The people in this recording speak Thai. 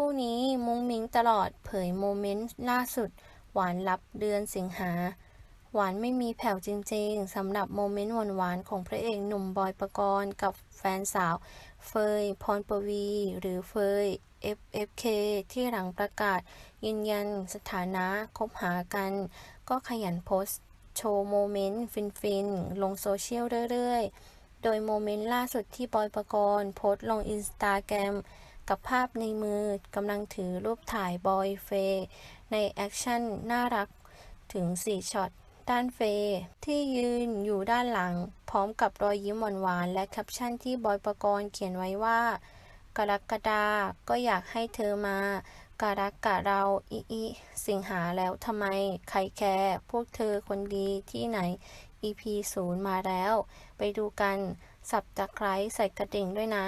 คู่นี้มุ้งมิ้งตลอดเผยโมเมนต์ล่าสุด หวานลับเดือนสิงหา หวานไม่มีแผ่วจริงๆสำหรับโมเมนต์หวานๆของพระเอกหนุ่มบอยปกรณ์กับแฟนสาว เฟยพรปวี หรือเฟย FFK ที่หลังประกาศ ยืนยันสถานะคบหากัน ก็ขยันโพสโชว์โมเมนต์ฟินๆ ลงโซเชียลเรื่อยๆ โดยโมเมนต์ล่าสุดที่บอยปกรณ์โพสต์ลงอินสตาแกรม กับภาพในมือกำลังถือรูปถ่ายบอยเฟย์ในแอคชั่นน่ารักถึง 4 ช็อต ด้านเฟย์ที่ยืนอยู่ด้านหลัง พร้อมกับรอยยิ้มหวานๆและแคปชั่นที่บอยประกรณ์เขียนไว้ว่า กรกฎาก็อยากให้เธอมาการักกะเราอีอีสิงหาแล้วทำไม ใครแคร์พวกเธอคนดีที่ไหน EP ศูนย์มาแล้ว ไปดูกัน สับตะไคร้ใส่กระดิ่งด้วยนะ